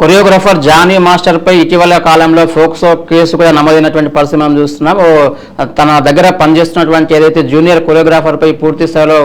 Choreographer Johnny మాస్టర్పై ఇటీవల కాలంలో POCSO case కూడా నమోదైనటువంటి పరిస్థితి మనం చూస్తున్నాం. ఓ తన దగ్గర పనిచేస్తున్నటువంటి ఏదైతే జూనియర్ కొరియోగ్రాఫర్పై పూర్తి స్థాయిలో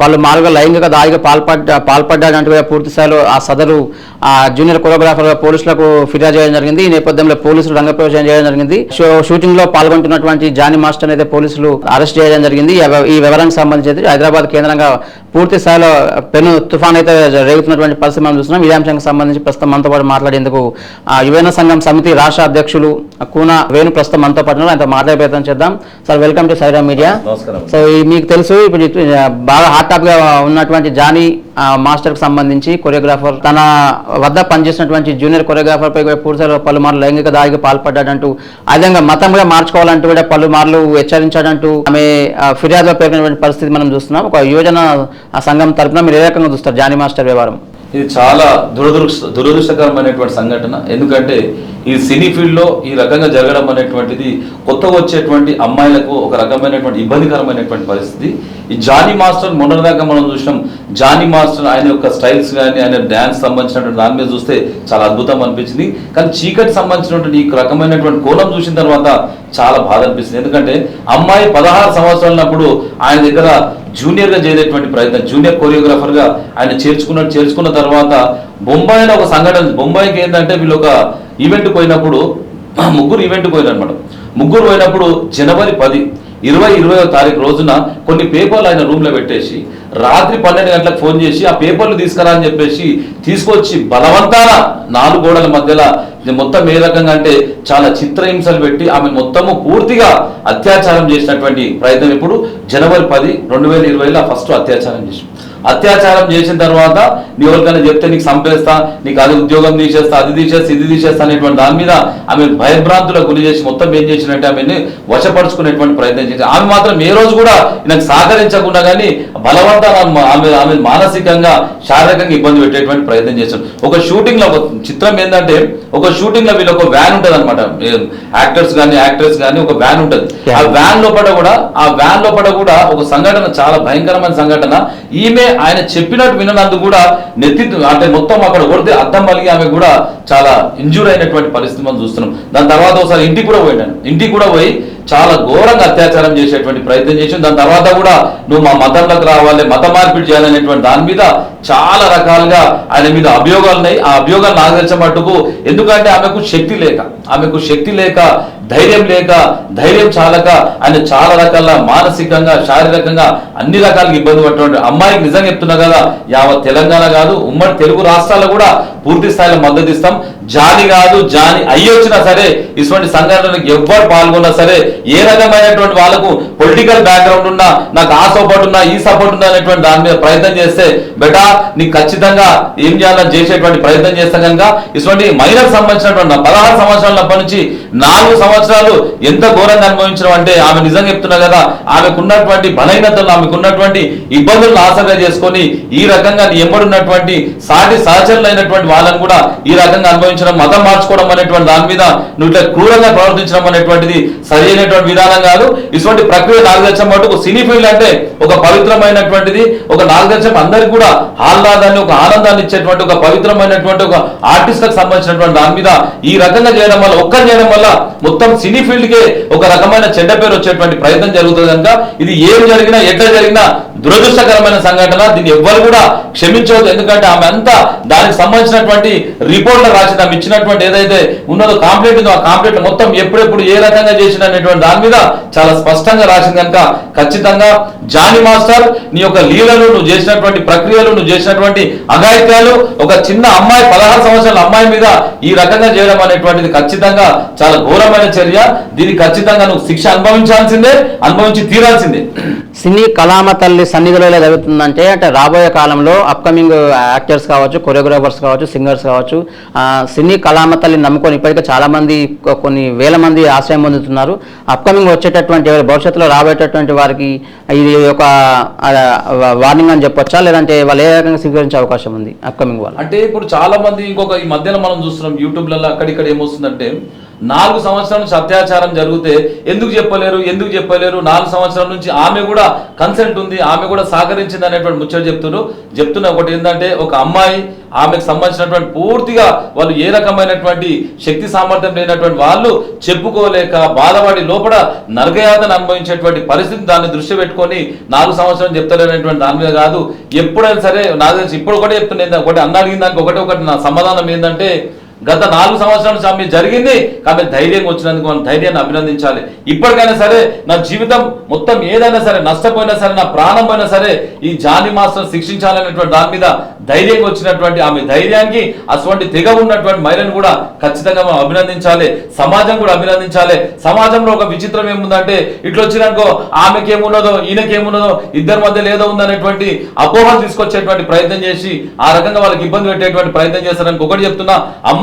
పలు మార్గ లైంగిక దాడికి పాల్పడ్డ పాల్పడ్డాడంటే కూడా పూర్తి స్థాయిలో ఆ సదరు ఆ జూనియర్ కొరియోగ్రాఫర్ పోలీసులకు ఫిర్యాదు చేయడం జరిగింది. ఈ నేపథ్యంలో పోలీసులు రంగప్రవేశం చేయడం జరిగింది. షో- షూటింగ్లో పాల్గొంటున్నటువంటి జానీ మాస్టర్ అయితే పోలీసులు అరెస్ట్ చేయడం జరిగింది. ఈ వివరానికి సంబంధించి హైదరాబాద్ కేంద్రంగా పూర్తి స్థాయిలో పెను తుఫాన్ అయితే రేగుతున్నటువంటి పరిస్థితి మనం చూస్తున్నాం. ఈ అంశానికి సంబంధించి ప్రస్తుతం మనతో పాటు మాట్లాడేందుకు ఆ, యువజన సంఘం సమితి రాష్ట్ర అధ్యక్షులు కూన వేణు ప్రస్తుతం మనతో పాటు. ఆయనతో మాట్లాడే ప్రయత్నం చేద్దాం. Sir welcome to Saira media. So మీకు తెలుసు ఇప్పుడు బాగా హాట్ టాప్గా ఉన్నటువంటి జానీ మాస్టర్కు సంబంధించి కొరియోగ్రాఫర్. తన వద్ద పనిచేసినటువంటి జూనియర్ కొరియోగ్రాఫర్ పై పూర్తిలో పలుమార్లు లైంగిక దాడికి పాల్పడ్డాడంటూ అదేవిధంగా మతం కూడా మార్చుకోవాలంటూ కూడా పలుమార్లు హెచ్చరించాడంటూ ఆమె ఫిర్యాదులో పేర్కొన్నటువంటి పరిస్థితి మనం చూస్తున్నాం. ఒక యువజన సంఘం తరపున మీరు ఏ రకంగా చూస్తారు జానీ మాస్టర్ వ్యవహారం? ఇది చాలా దురదృష్ట దురదృష్టకరమైనటువంటి సంఘటన. ఎందుకంటే ఈ సినీ ఫీల్డ్లో ఈ రకంగా జరగడం అనేటువంటిది కొత్త వచ్చేటువంటి అమ్మాయిలకు ఒక రకమైనటువంటి ఇబ్బందికరమైనటువంటి పరిస్థితి. ఈ జానీ మాస్టర్ మొన్నటిదాకా మనం చూసినాం. జానీ మాస్టర్ ఆయన యొక్క స్టైల్స్ కానీ ఆయన డ్యాన్స్ సంబంధించినటువంటి దాని మీద చూస్తే చాలా అద్భుతం అనిపించింది. కానీ చీకటి సంబంధించినటువంటి ఈ రకమైనటువంటి కోణం చూసిన తర్వాత చాలా బాధ అనిపిస్తుంది. ఎందుకంటే అమ్మాయి పదహారు సంవత్సరాలప్పుడు ఆయన దగ్గర జూనియర్గా చేసేటువంటి ప్రయత్నం జూనియర్ కొరియోగ్రాఫర్గా ఆయన చేర్చుకున్నట్టు చేర్చుకున్న తర్వాత బొంబాయిలో ఒక సంఘటన బొంబాయికి ఏంటంటే వీళ్ళు ఒక ఈవెంట్ పోయినప్పుడు ముగ్గురు ఈవెంట్ పోయినారు అనమాట ముగ్గురు పోయినప్పుడు జనవరి పది ఇరవై ఇరవయో తారీఖు రోజున కొన్ని పేపర్లు ఆయన రూమ్లో పెట్టేసి రాత్రి పన్నెండు గంటలకు ఫోన్ చేసి ఆ పేపర్లు తీసుకురా అని చెప్పేసి తీసుకొచ్చి బలవంతాన నాలుగు గోడల మధ్యలో మొత్తం ఏ రకంగా అంటే చాలా చిత్రహింసలు పెట్టి ఆమె మొత్తము పూర్తిగా అత్యాచారం చేసినటువంటి ప్రయత్నం ఇప్పుడు జనవరి పది రెండు వేల ఇరవైలో ఫస్ట్ అత్యాచారం చేసింది. అత్యాచారం చేసిన తర్వాత నీ ఎవరికైనా చెప్తే నీకు చంపేస్తా నీకు అది ఉద్యోగం తీసేస్తా అది తీసేస్తా ఇది తీసేస్తా అనేటువంటి దాని మీద ఆమె భయభ్రాంతులకు గురి చేసి మొత్తం ఏం చేసినట్టే ఆమెని వశపరుచుకునేటువంటి ప్రయత్నం చేసి ఆమె మాత్రం ఏ రోజు కూడా నాకు సహకరించకుండా కానీ బలవంతాన ఆమె ఆమె మానసికంగా శారీరకంగా ఇబ్బంది పెట్టేటువంటి ప్రయత్నం చేశారు ఒక షూటింగ్లో ఒక చిత్రం ఏంటంటే ఒక షూటింగ్లో వీళ్ళు ఒక వ్యాన్ ఉంటుంది అనమాట యాక్టర్స్ కానీ యాక్టర్స్ కానీ ఒక వ్యాన్ ఉంటుంది. ఆ వ్యాన్ లోపల కూడా ఆ వ్యాన్ లోపల కూడా ఒక సంఘటన చాలా భయంకరమైన సంఘటన. ఈమె ఆయన చెప్పినట్టు విననందుకు కూడా నెత్తి అంటే మొత్తం అక్కడ కొడితే అద్దం పలిగి ఆమె కూడా చాలా ఇంజూర్ అయినటువంటి పరిస్థితి మనం చూస్తున్నాం. దాని తర్వాత ఒకసారి ఇంటికి కూడా పోయినాను ఇంటికి కూడా పోయి చాలా ఘోరంగా అత్యాచారం చేసేటువంటి ప్రయత్నం చేసి దాని తర్వాత కూడా నువ్వు మా మతంలోకి రావాలి మత మార్పిడి చేయాలనేటువంటి దాని మీద చాలా రకాలుగా ఆయన మీద అభియోగాలు ఉన్నాయి. ఆ అభియోగాలు నాకు తెలిసిన మట్టుకు ఎందుకంటే ఆమెకు శక్తి లేక ఆమెకు శక్తి లేక ధైర్యం లేక ధైర్యం చాలక ఆయన చాలా రకాల మానసికంగా శారీరకంగా అన్ని రకాలుగా ఇబ్బంది పడుతున్నాడు అమ్మాయికి నిజంగా చెప్తున్నా కదా యావత్ తెలంగాణ కాదు ఉమ్మడి తెలుగు రాష్ట్రాల్లో కూడా పూర్తి స్థాయిలో మద్దతు ఇస్తాం. జాని కాదు జాని అయ్యొచ్చినా సరే ఇటువంటి సంఘటనలకు ఎవ్వరు పాల్గొన్నా సరే ఏ రకమైనటువంటి వాళ్ళకు పొలిటికల్ బ్యాక్గ్రౌండ్ ఉన్నా నాకు ఆ సపోర్ట్ ఉన్నా ఈ సపోర్ట్ ఉన్నా అనేటువంటి దాని మీద ప్రయత్నం చేస్తే బెటా నీకు ఖచ్చితంగా ఏం చేయాలని చేసేటువంటి ప్రయత్నం చేస్తాం కనుక ఇటువంటి మైనర్ సంబంధించినటువంటి పదహారు సంవత్సరాలప్పటి నుంచి నాలుగు సంవత్సరాలు ఎంత ఘోరంగా అనుభవించడం అంటే ఆమె నిజంగా చెప్తున్నా కదా ఆమెకున్నటువంటి బలహీనతలు ఆమెకున్నటువంటి ఇబ్బందులను ఆసగా చేసుకొని ఈ రకంగా నీ ఎంబడున్నటువంటి సాటి సహచరులైనటువంటి వాళ్ళని కూడా ఈ రకంగా అనుభవించడం మతం మార్చుకోవడం అనేటువంటి దాని మీద నువ్వు ఇట్లా క్రూరంగా ప్రవర్తించడం అనేటువంటిది సరైన అయినటువంటి విధానం కాదు. ఇటువంటి ప్రక్రియ నాగదర్శనం మటుకు సినీ ఫీల్డ్ అంటే ఒక పవిత్రమైనటువంటిది ఒక నాగదర్శనం అందరికి కూడా ఆహ్లాదాన్ని ఒక ఆనందాన్ని ఇచ్చేటువంటి ఒక పవిత్రమైనటువంటి ఒక ఆర్టిస్ట్లకు సంబంధించినటువంటి దాని మీద ఈ రకంగా చేయడం వల్ల ఒక్కరు చేయడం వల్ల మొత్తం సినీ ఫీల్డ్ కే ఒక రకమైన చెడ్డ పేరు వచ్చేటువంటి ప్రయత్నం జరుగుతుంది కనుక ఇది ఏం జరిగినా ఎట్లా జరిగినా దురదృష్టకరమైన సంఘటన. దీన్ని ఎవ్వరు కూడా క్షమించవద్దు. ఎందుకంటే ఆమె అంతా దానికి సంబంధించినటువంటి రిపోర్ట్లో రాసి ఆమె ఇచ్చినటువంటి ఏదైతే ఉన్నదో కాంప్లైంట్ ఉందో ఆ కాంప్లైంట్ మొత్తం ఎప్పుడెప్పుడు ఏ రకంగా చేసిన అనేటువంటి దాని మీద చాలా స్పష్టంగా రాసింది కనుక ఖచ్చితంగా జానీ మాస్టర్ నీ యొక్క లీలలు నువ్వు చేసినటువంటి ప్రక్రియలు నువ్వు చేసినటువంటి అఘాయిత్యాలు ఒక చిన్న అమ్మాయి పదహారు సంవత్సరాల అమ్మాయి మీద ఈ రకంగా చేయడం అనేటువంటిది ఖచ్చితంగా చాలా ఘోరమైన చర్య. దీనికి ఖచ్చితంగా నువ్వు శిక్ష అనుభవించాల్సిందే అనుభవించి తీరాల్సిందే. సినీ కళామ తల్లి సన్నిధిలో ఎలా జరుగుతుందంటే అంటే రాబోయే కాలంలో అప్కమింగ్ యాక్టర్స్ uh, కావచ్చు కొరియోగ్రాఫర్స్ కావచ్చు సింగర్స్ కావచ్చు సినీ కళామతల్ని నమ్ముకొని ఇప్పటికే చాలామంది కొన్ని వేల మంది ఆశ్రయం పొందుతున్నారు. అప్కమింగ్ వచ్చేటటువంటి భవిష్యత్తులో రాబోయేటటువంటి వారికి ఇది ఒక వార్నింగ్ అని చెప్పొచ్చా? లేదంటే వాళ్ళు ఏ రకంగా స్వీకరించే అవకాశం ఉంది అప్కమింగ్ వాళ్ళు అంటే ఇప్పుడు చాలా మంది ఇంకొక ఈ మధ్యన మనం చూస్తున్నాం యూట్యూబ్లలో అక్కడిక్కడ ఏమొస్తుందంటే నాలుగు సంవత్సరాల నుంచి అత్యాచారం జరిగితే ఎందుకు చెప్పలేరు ఎందుకు చెప్పలేరు? నాలుగు సంవత్సరాల నుంచి ఆమె కూడా కన్సెంట్ ఉంది ఆమె కూడా సహకరించింది అనేటువంటి ముచ్చట చెప్తున్నారు చెప్తున్న ఒకటి ఏంటంటే ఒక అమ్మాయి ఆమెకు సంబంధించినటువంటి పూర్తిగా వాళ్ళు ఏ రకమైనటువంటి శక్తి సామర్థ్యం లేనటువంటి వాళ్ళు చెప్పుకోలేక బాధపడి లోపల నరకయాతను అనుభవించేటువంటి పరిస్థితి దాన్ని దృష్టి పెట్టుకొని నాలుగు సంవత్సరం చెప్తలేనటువంటి దాని మీద కాదు. ఎప్పుడైనా సరే నాకు తెలిసి ఇప్పుడు ఒకటే చెప్తున్నా ఒకటి అన్న అడిగిన దానికి ఒకటే ఒకటి నా సమాధానం ఏంటంటే గత నాలుగు సంవత్సరాల నుంచి ఆమె జరిగింది. కానీ ధైర్యంగా వచ్చినందుకు మనం ధైర్యాన్ని అభినందించాలి. ఇప్పటికైనా సరే నా జీవితం మొత్తం ఏదైనా సరే నష్టపోయినా సరే నా ప్రాణం పోయినా సరే ఈ జాని మాస్టర్ శిక్షించాలనేటువంటి దాని మీద ధైర్యంగా వచ్చినటువంటి ఆమె ధైర్యానికి అటువంటి తెగ ఉన్నటువంటి మహిళను కూడా ఖచ్చితంగా మనం అభినందించాలి. సమాజం కూడా అభినందించాలి. సమాజంలో ఒక విచిత్రం ఏముందంటే ఇట్లా వచ్చినాకో ఆమెకేమున్నదో ఈయనకేమున్నదో ఇద్దరి మధ్య ఏదో ఉందనేటువంటి అపోహలు తీసుకొచ్చేటువంటి ప్రయత్నం చేసి ఆ రకంగా వాళ్ళకి ఇబ్బంది పెట్టేటువంటి ప్రయత్నం చేస్తారని ఒకటి చెప్తున్నా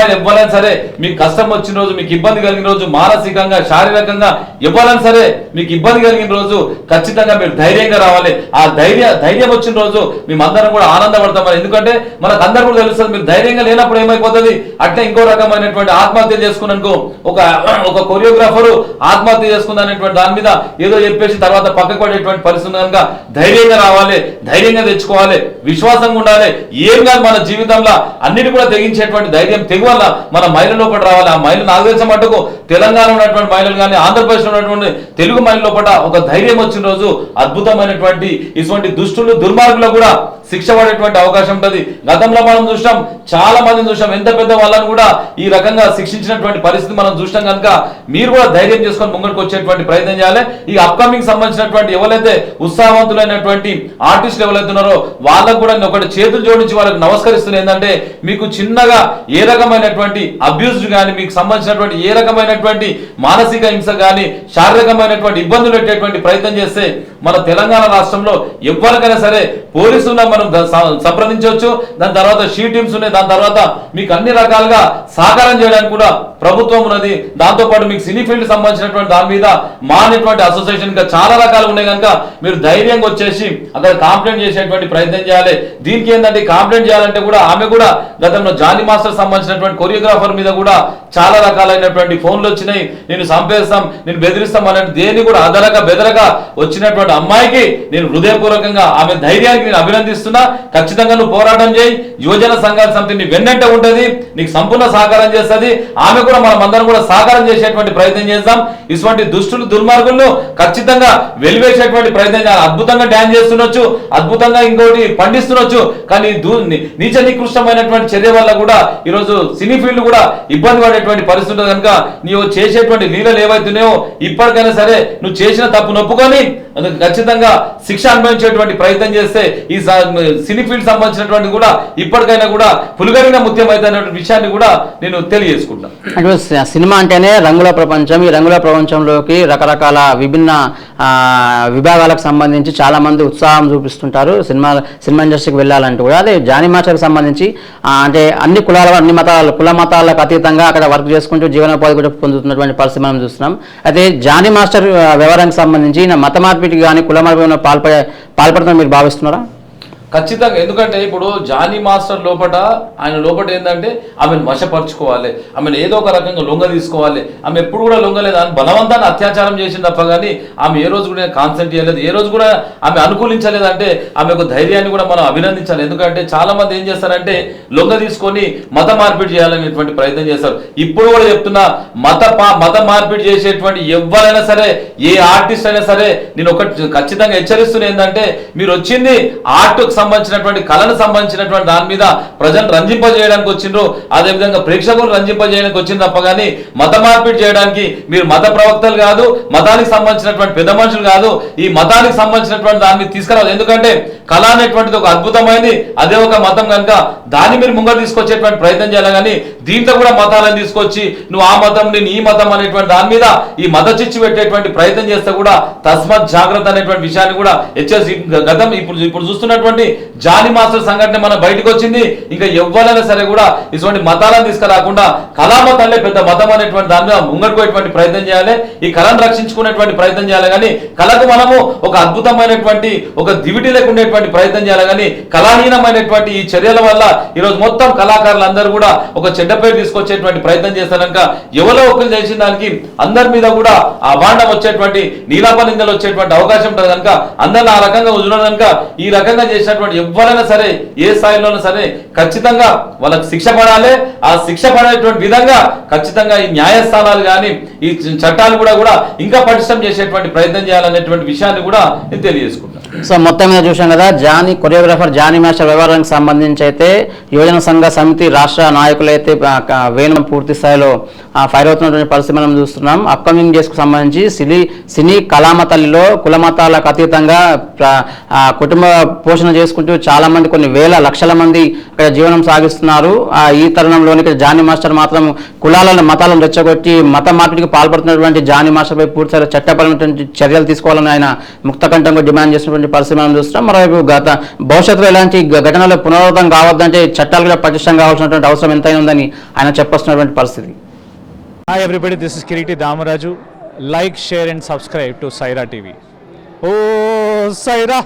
అమ్మాయిలు ఇవ్వాలని సరే మీకు కష్టం వచ్చిన రోజు మీకు ఇబ్బంది కలిగిన రోజు మానసికంగా శారీరకంగా ఇవ్వాలని సరే మీకు ఇబ్బంది కలిగిన రోజు ఖచ్చితంగా మీరు ధైర్యంగా రావాలి. ఆ ధైర్య ధైర్యం వచ్చిన రోజు మేమందరం కూడా ఆనందపడతాం ఎందుకంటే మనకు అందరూ కూడా తెలుస్తుంది మీరు ధైర్యంగా లేనప్పుడు ఏమైపోతుంది? అట్లా ఇంకో రకమైనటువంటి ఆత్మహత్య చేసుకున్నానుకో ఒక ఒక కొరియోగ్రాఫర్ ఆత్మహత్య చేసుకున్నటువంటి అనేటువంటి దాని మీద ఏదో చెప్పేసి తర్వాత పక్కకు పడేటువంటి పరిస్థితి కనుక ధైర్యంగా రావాలి ధైర్యంగా తెచ్చుకోవాలి విశ్వాసంగా ఉండాలి. ఏం కాదు మన జీవితంలో అన్నిటి కూడా తెగించేటువంటి ధైర్యం తెగు వల్ల మన మైలు లోపల రావాలి. ఆ మైలు నాకు తెలిసిన మటుకు తెలంగాణ ఉన్నటువంటి మహిళలు కానీ ఆంధ్రప్రదేశ్ ఉన్నటువంటి తెలుగు మహిళ లోపల ఒక ధైర్యం వచ్చిన రోజు అద్భుతమైనటువంటి ఇటువంటి దుష్టులు దుర్మార్గులు కూడా శిక్ష పడేటువంటి అవకాశం ఉంటుంది. గతంలో మనం చూసాం చాలా మందిని చూసాం ఎంత పెద్ద వాళ్ళని కూడా ఈ రకంగా శిక్షించినటువంటి పరిస్థితి మనం చూసాం కనుక మీరు కూడా ధైర్యం చేసుకొని ముంగడికి వచ్చేటువంటి ప్రయత్నం చేయాలి. ఈ అప్కమింగ్ సంబంధించినటువంటి ఎవరైతే ఉత్సాహవంతులైనటువంటి ఆర్టిస్టులు ఎవరైతే ఉన్నారో వాళ్ళకు కూడా నేను ఒకటి చేతులు జోడించి వాళ్ళకి నమస్కరిస్తున్న ఏంటంటే మీకు చిన్నగా ఏ రకమైన రకమైనటువంటి అబ్యూస్ కానీ మీకు సంబంధించినటువంటి ఏ రకమైనటువంటి మానసిక హింస కానీ శారీరకమైనటువంటి ఇబ్బందులు పెట్టేటువంటి ప్రయత్నం చేస్తే మన తెలంగాణ రాష్ట్రంలో ఎవరికైనా సరే పోలీసులను మనం సంప్రదించవచ్చు. దాని తర్వాత షీ టీమ్స్ ఉన్నాయి. దాని తర్వాత మీకు అన్ని రకాలుగా సహకారం చేయడానికి కూడా ప్రభుత్వం ఉన్నది. దాంతో పాటు మీకు సినీ ఫీల్డ్ సంబంధించినటువంటి దాని మీద మా అనేటువంటి అసోసియేషన్ ఇంకా చాలా రకాలు ఉన్నాయి కనుక మీరు ధైర్యంగా వచ్చేసి అక్కడ కాంప్లైంట్ చేసేటువంటి ప్రయత్నం చేయాలి. దీనికి ఏంటంటే కాంప్లైంట్ చేయాలంటే కూడా ఆమె కూడా గతంలో జానీ మాస్టర్ సంబంధించినటువంటి కొరియోగ్రాఫర్ మీద కూడా చాలా రకాలైనటువంటి ఫోన్లు వచ్చినాయి. నేను చంపేస్తాం నేను బెదిరిస్తాం అనే దేని కూడా అదరక బెదరక వచ్చినటువంటి అమ్మాయికి నేను హృదయపూర్వకంగా ఆమె ధైర్యానికి నేను అభినందిస్తున్నా. ఖచ్చితంగా నువ్వు పోరాటం చేయి. యువజన సంఘాల సమితి నీ వెన్నంటే ఉంటుంది. నీకు సంపూర్ణ సహకారం చేస్తుంది. ఆమె కూడా మనం అందరం కూడా సహకారం చేసేటువంటి ప్రయత్నం చేద్దాం. ఇటువంటి దుష్టులు దుర్మార్గులను ఖచ్చితంగా వెలివేసేటువంటి ప్రయత్నం చేయాలి. అద్భుతంగా డ్యాన్స్ చేస్తుండొచ్చు. అద్భుతంగా ఇంకోటి పండిస్తుండొచ్చు. కానీ దూ- నీచ నికృష్టమైనటువంటి చర్య వల్ల కూడా ఈరోజు సినీ ఫీల్డ్ కూడా ఇబ్బంది పడేటువంటి పరిస్థితి ఉంటుంది కనుక నీవు చేసేటువంటి లీలలు ఏవైతున్నాయో ఇప్పటికైనా సరే నువ్వు చేసిన తప్పు నొప్పుకొని ఖచ్చితంగా శిక్ష అనుభవించేటువంటి ప్రయత్నం చేస్తే ఈ సినీ ఫీల్డ్ సంబంధించినటువంటి కూడా ఇప్పటికైనా కూడా పులిగరిన ముత్యం అవుతున్నటువంటి విషయాన్ని కూడా నేను తెలియజేసుకుంటాను సినిమా అంటేనే రంగుల ప్రపంచం. ఈ రంగుల ప్రపంచంలోకి రకరకాల విభిన్న ఆ, విభాగాలకు సంబంధించి చాలా మంది ఉత్సాహం చూపిస్తుంటారు. సినిమా సినిమా ఇండస్ట్రీకి వెళ్ళాలంటూ కూడా. అదే జానీ మాస్టర్కి సంబంధించి అంటే అన్ని కులాల అన్ని మతాల కుల మతాలకు అతీతంగా అక్కడ వర్క్ చేసుకుంటూ జీవనోపాధి కూడా పొందుతున్నటువంటి పరిస్థితి మనం చూస్తున్నాం. అయితే జానీ మాస్టర్ వ్యవహారానికి సంబంధించి ఈయన మత మార్పిడికి కానీ కుల మార్పిడి పాల్పడే పాల్పడతాం మీరు భావిస్తున్నారా? ఖచ్చితంగా. ఎందుకంటే ఇప్పుడు జానీ మాస్టర్ లోపట ఆయన లోపట ఏంటంటే ఆమెను వశపరచుకోవాలి. ఆమెను ఏదో ఒక రకంగా లొంగ తీసుకోవాలి. ఆమె ఎప్పుడు కూడా లొంగలేదు. ఆమె బలవంతాన్ని అత్యాచారం చేసింది తప్ప కానీ ఆమె ఏ రోజు కూడా కాన్సెంట్ చేయలేదు ఏ రోజు కూడా ఆమె అనుకూలించలేదు అంటే ఆమె యొక్క ధైర్యాన్ని కూడా మనం అభినందించాలి. ఎందుకంటే చాలా మంది ఏం చేస్తారంటే లొంగ తీసుకొని మత మార్పిడి చేయాలనేటువంటి ప్రయత్నం చేస్తారు. ఇప్పుడు కూడా చెప్తున్నా మత పా- మత మార్పిడి చేసేటువంటి ఎవరైనా సరే ఏ ఆర్టిస్ట్ అయినా సరే నేను ఒకటి ఖచ్చితంగా హెచ్చరిస్తున్నా ఏంటంటే మీరు వచ్చింది ఆర్ట్ సంబంధించినటువంటి కళను సంబంధించినటువంటి దాని మీద ప్రజలు రంజింపజేయడానికి వచ్చిండ్రు. అదేవిధంగా ప్రేక్షకులు రంజింపజేయడానికి వచ్చింది తప్ప కానీ మత మార్పిడి చేయడానికి మీరు మత ప్రవక్తలు కాదు మతానికి సంబంధించినటువంటి పెద్ద మనుషులు కాదు ఈ మతానికి సంబంధించినటువంటి దాన్ని మీద తీసుకురావాలి. ఎందుకంటే కళ అనేటువంటిది ఒక అద్భుతమైనది అదే ఒక మతం కనుక దాన్ని మీరు ముంగర తీసుకొచ్చేటువంటి ప్రయత్నం చేయాలి కానీ దీంతో కూడా మతాలను తీసుకొచ్చి నువ్వు ఆ మతం నేను ఈ మతం అనేటువంటి దాని మీద ఈ మత చిచ్చు పెట్టేటువంటి ప్రయత్నం చేస్తే కూడా తస్మత్ జాగ్రత్త అనేటువంటి విషయాన్ని కూడా హెచ్చరిసి గతం ఇప్పుడు ఇప్పుడు చూస్తున్నటువంటి జానీ మాస్టర్ సంఘటన మన బయటకు వచ్చింది. ఇంకా ఎవ్వరైనా సరే కూడా ఇటువంటి మతాలను తీసుకురాకుండా కళామతాలే పెద్ద మతం అనేటువంటి దాని మీద ముంగడుకోయేటువంటి ప్రయత్నం చేయాలి. ఈ కళను రక్షించుకునేటువంటి ప్రయత్నం చేయాలి. కానీ కళకు మనము ఒక అద్భుతమైనటువంటి ఒక దివిటి లేకుండేటువంటి ప్రయత్నం చేయాలి. కానీ కళాహీనమైనటువంటి ఈ చర్యల వల్ల ఈరోజు మొత్తం కళాకారులందరూ కూడా ఒక చెడ్డ పేరు తీసుకొచ్చేటువంటి ప్రయత్నం చేస్తారనక ఎవరో ఒకరు చేసిన దానికి అందరి మీద కూడా ఆ బాండం వచ్చేటువంటి నీలాప నిందలు వచ్చేటువంటి అవకాశం ఉంటుంది కనుక అందరిని ఆ రకంగా వదిలిన ఈ రకంగా చేసినటువంటి ఎవరైనా సరే ఏ స్థాయిలోనైనా సరే ఖచ్చితంగా వాళ్ళకి శిక్ష పడాలి. ఆ శిక్ష పడేటువంటి విధంగా ఖచ్చితంగా ఈ న్యాయస్థానాలు కానీ ఈ చట్టాలు కూడా కూడా ఇంకా పటిష్టం చేసేటువంటి ప్రయత్నం చేయాలనేటువంటి విషయాన్ని కూడా నేను తెలియజేసుకుంటాను సో మొత్తం మీద చూసాం కదా జానీ కొరియోగ్రాఫర్ జానీ మాస్టర్ వ్యవహారానికి సంబంధించి అయితే యువజన సంఘ సమితి రాష్ట్ర నాయకులైతే వేణు పూర్తి స్థాయిలో ఫైర్ అవుతున్నటువంటి పరిస్థితి మనం చూస్తున్నాం. అప్కమింగ్ డేస్కు సంబంధించి సినీ సినీ కళామ తల్లిలో కులమతాలకు అతీతంగా ఆ, కుటుంబ పోషణ చేసుకుంటూ చాలా మంది కొన్ని వేల లక్షల మంది ఇక్కడ జీవనం సాగిస్తున్నారు. ఈ తరుణంలోని ఇక్కడ జానీ మాస్టర్ మాత్రం కులాలను మతాలను రెచ్చగొట్టి మత మార్పిడికి పాల్పడుతున్నటువంటి జానీ మాస్టర్పై పూర్తిస్థాయిలో చట్టపరమైనటువంటి చర్యలు తీసుకోవాలని ఆయన ముక్తకంఠంగా డిమాండ్ ఉన్నటువంటి పరిస్థితి మనం చూస్తున్నాం మరోవైపు గత భవిష్యత్తులో ఇలాంటి ఘటనలు పునరావృతం కావద్దంటే చట్టాలు కూడా పటిష్టం కావాల్సినటువంటి అవసరం ఎంతైనా ఉందని ఆయన చెప్పొస్తున్నటువంటి పరిస్థితి Hi everybody, this is Kiriti Damaraju. Like, share and subscribe to Saira TV. Oh, Saira!